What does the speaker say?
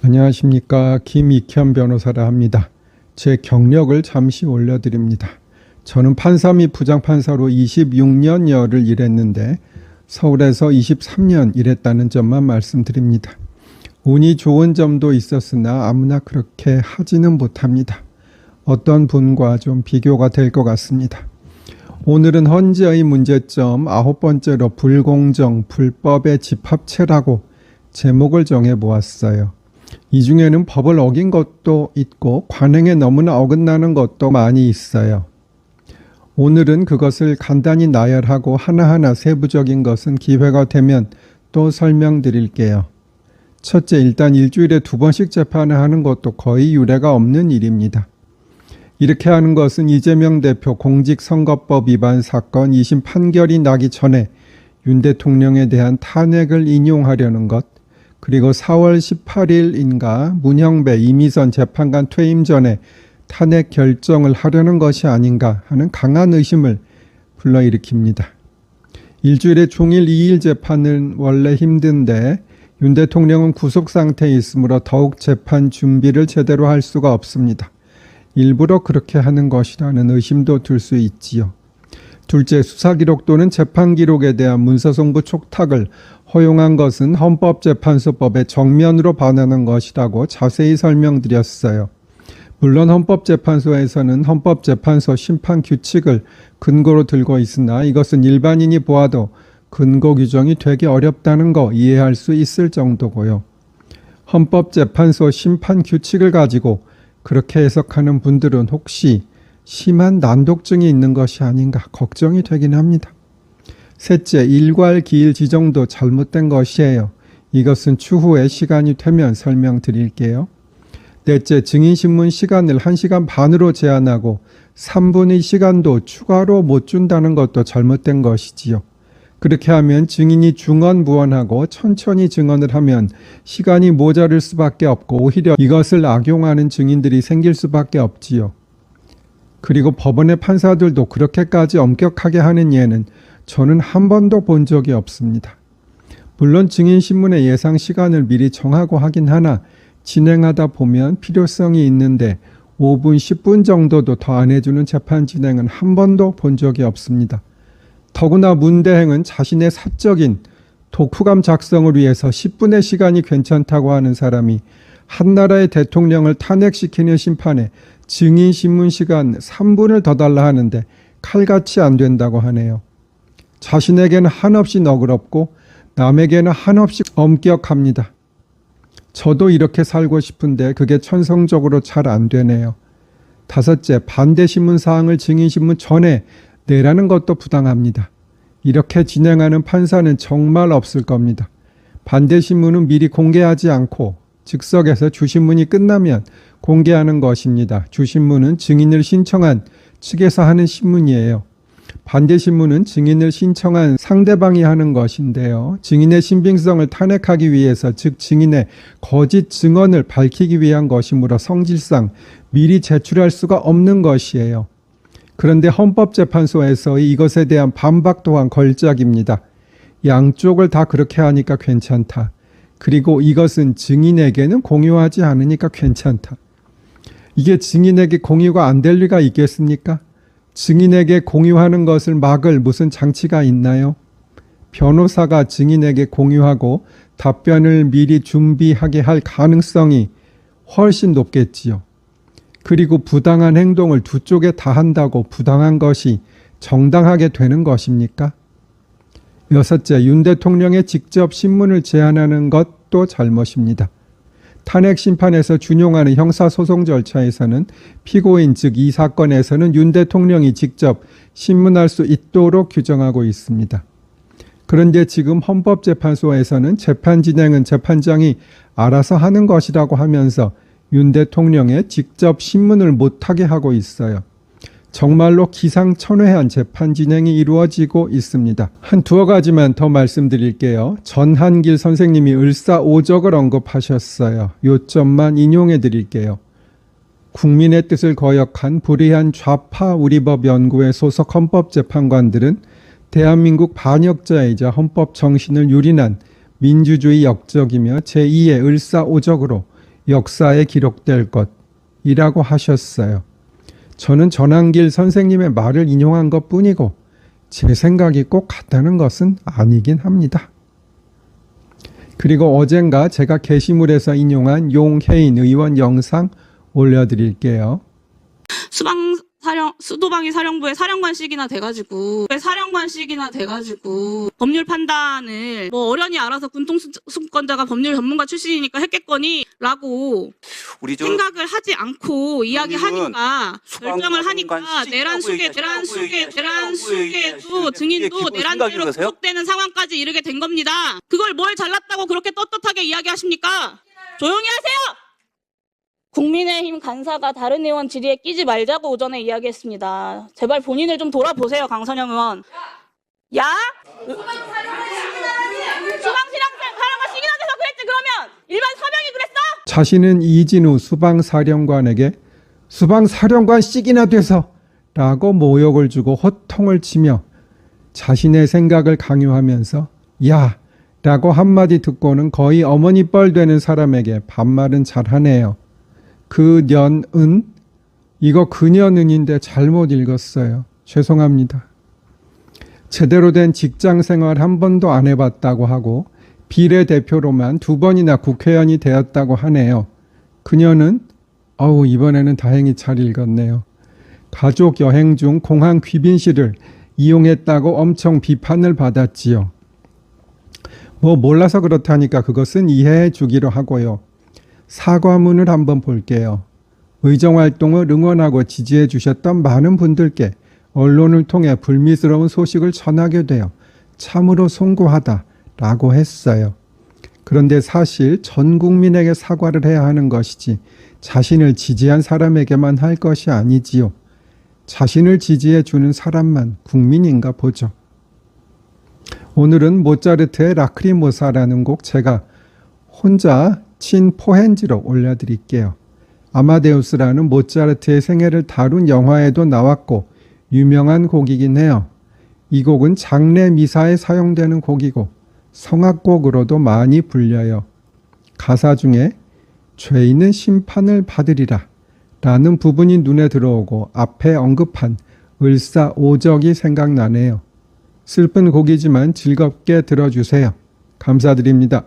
안녕하십니까. 김익현 변호사라 합니다. 제 경력을 잠시 올려드립니다. 저는 판사 및 부장판사로 26년여를 일했는데 서울에서 23년 일했다는 점만 말씀드립니다. 운이 좋은 점도 있었으나 아무나 그렇게 하지는 못합니다. 어떤 분과 좀 비교가 될 것 같습니다. 오늘은 헌재의 문제점 아홉 번째로 불공정, 불법의 집합체라고 제목을 정해 보았어요. 이 중에는 법을 어긴 것도 있고 관행에 너무나 어긋나는 것도 많이 있어요. 오늘은 그것을 간단히 나열하고 하나하나 세부적인 것은 기회가 되면 또 설명드릴게요. 첫째, 일단 일주일에 두 번씩 재판을 하는 것도 거의 유례가 없는 일입니다. 이렇게 하는 것은 이재명 대표 공직선거법 위반 사건 2심 판결이 나기 전에 윤 대통령에 대한 탄핵을 인용하려는 것, 그리고 4월 18일인가 문형배 이미선 재판관 퇴임 전에 탄핵 결정을 하려는 것이 아닌가 하는 강한 의심을 불러일으킵니다. 일주일에 종일 2일 재판은 원래 힘든데 윤 대통령은 구속 상태에 있으므로 더욱 재판 준비를 제대로 할 수가 없습니다. 일부러 그렇게 하는 것이라는 의심도 들 수 있지요. 둘째, 수사 기록 또는 재판 기록에 대한 문서송부 촉탁을 허용한 것은 헌법재판소법에 정면으로 반하는 것이라고 자세히 설명드렸어요. 물론 헌법재판소에서는 헌법재판소 심판 규칙을 근거로 들고 있으나 이것은 일반인이 보아도 근거 규정이 되게 어렵다는 거 이해할 수 있을 정도고요. 헌법재판소 심판 규칙을 가지고 그렇게 해석하는 분들은 혹시 심한 난독증이 있는 것이 아닌가 걱정이 되긴 합니다. 셋째, 일괄 기일 지정도 잘못된 것이에요. 이것은 추후에 시간이 되면 설명드릴게요. 넷째, 증인신문 시간을 1시간 반으로 제한하고 3분의 시간도 추가로 못 준다는 것도 잘못된 것이지요. 그렇게 하면 증인이 중언부언하고 천천히 증언을 하면 시간이 모자랄 수밖에 없고 오히려 이것을 악용하는 증인들이 생길 수밖에 없지요. 그리고 법원의 판사들도 그렇게까지 엄격하게 하는 예는 저는 한 번도 본 적이 없습니다. 물론 증인신문의 예상 시간을 미리 정하고 하긴 하나 진행하다 보면 필요성이 있는데 5분, 10분 정도도 더 안 해주는 재판 진행은 한 번도 본 적이 없습니다. 더구나 문대행은 자신의 사적인 독후감 작성을 위해서 10분의 시간이 괜찮다고 하는 사람이 한 나라의 대통령을 탄핵시키는 심판에 증인 신문 시간 3분을 더 달라 하는데 칼같이 안 된다고 하네요. 자신에게는 한없이 너그럽고 남에게는 한없이 엄격합니다. 저도 이렇게 살고 싶은데 그게 천성적으로 잘 안 되네요. 다섯째, 반대 신문 사항을 증인 신문 전에 내라는 것도 부당합니다. 이렇게 진행하는 판사는 정말 없을 겁니다. 반대 신문은 미리 공개하지 않고 즉석에서 주신문이 끝나면 공개하는 것입니다. 주신문은 증인을 신청한 측에서 하는 신문이에요. 반대 신문은 증인을 신청한 상대방이 하는 것인데요. 증인의 신빙성을 탄핵하기 위해서 즉 증인의 거짓 증언을 밝히기 위한 것이므로 성질상 미리 제출할 수가 없는 것이에요. 그런데 헌법재판소에서의 이것에 대한 반박 또한 걸작입니다. 양쪽을 다 그렇게 하니까 괜찮다. 그리고 이것은 증인에게는 공유하지 않으니까 괜찮다. 이게 증인에게 공유가 안 될 리가 있겠습니까? 증인에게 공유하는 것을 막을 무슨 장치가 있나요? 변호사가 증인에게 공유하고 답변을 미리 준비하게 할 가능성이 훨씬 높겠지요. 그리고 부당한 행동을 두 쪽에 다 한다고 부당한 것이 정당하게 되는 것입니까? 여섯째, 윤 대통령의 직접 신문을 제안하는 것도 잘못입니다. 탄핵 심판에서 준용하는 형사소송 절차에서는 피고인 즉 이 사건에서는 윤 대통령이 직접 신문할 수 있도록 규정하고 있습니다. 그런데 지금 헌법재판소에서는 재판 진행은 재판장이 알아서 하는 것이라고 하면서 윤 대통령의 직접 신문을 못하게 하고 있어요. 정말로 기상천외한 재판 진행이 이루어지고 있습니다. 한 두어 가지만 더 말씀드릴게요. 전한길 선생님이 을사오적을 언급하셨어요. 요점만 인용해 드릴게요. 국민의 뜻을 거역한 불의한 좌파 우리법 연구회 소속 헌법재판관들은 대한민국 반역자이자 헌법 정신을 유린한 민주주의 역적이며 제2의 을사오적으로 역사에 기록될 것이라고 하셨어요. 저는 전한길 선생님의 말을 인용한 것 뿐이고 제 생각이 꼭 같다는 것은 아니긴 합니다. 그리고 어젠가 제가 게시물에서 인용한 용혜인 의원 영상 올려드릴게요. 수방 사령 수도방위 사령부의 사령관식이나 돼가지고 사령관식이나 돼가지고 법률 판단을 뭐 어련히 알아서 군통수권자가 법률 전문가 출신이니까 했겠거니라고 생각을 하지 않고 이야기하니까 결정을 하니까 내란 수계 내란 수계 내란 수계도 증인도 내란죄로? 구속되는 상황까지 이르게 된 겁니다. 그걸 뭘 잘났다고 그렇게 떳떳하게 이야기하십니까? 조용히 하세요. 국민의힘 간사가 다른 의원 질의에 끼지 말자고 오전에 이야기했습니다. 제발 본인을 좀 돌아보세요, 강선영 의원. 야? 사람과 시기나 돼서 그랬지 그러면 일반 서명이 그랬어? 자신은 이진우 수방사령관에게 수방사령관 씩이나 돼서 라고 모욕을 주고 호통을 치며 자신의 생각을 강요하면서 야 라고 한마디 듣고는 거의 어머니 뻘 되는 사람에게 반말은 잘하네요. 그 년은 이거 그년은인데 잘못 읽었어요. 죄송합니다. 제대로 된 직장 생활 한 번도 안 해봤다고 하고 비례대표로만 두 번이나 국회의원이 되었다고 하네요. 그녀는 어우 이번에는 다행히 잘 읽었네요. 가족 여행 중 공항 귀빈실을 이용했다고 엄청 비판을 받았지요. 뭐 몰라서 그렇다니까 그것은 이해해 주기로 하고요. 사과문을 한번 볼게요. 의정활동을 응원하고 지지해 주셨던 많은 분들께 언론을 통해 불미스러운 소식을 전하게 되어 참으로 송구하다 라고 했어요. 그런데 사실 전 국민에게 사과를 해야 하는 것이지 자신을 지지한 사람에게만 할 것이 아니지요. 자신을 지지해 주는 사람만 국민인가 보죠. 오늘은 모차르트의 라크리모사라는 곡 제가 혼자 친 포헨지로 올려드릴게요. 아마데우스라는 모차르트의 생애를 다룬 영화에도 나왔고 유명한 곡이긴 해요. 이 곡은 장례 미사에 사용되는 곡이고 성악곡으로도 많이 불려요. 가사 중에 죄인은 심판을 받으리라 라는 부분이 눈에 들어오고 앞에 언급한 을사오적이 생각나네요. 슬픈 곡이지만 즐겁게 들어주세요. 감사드립니다.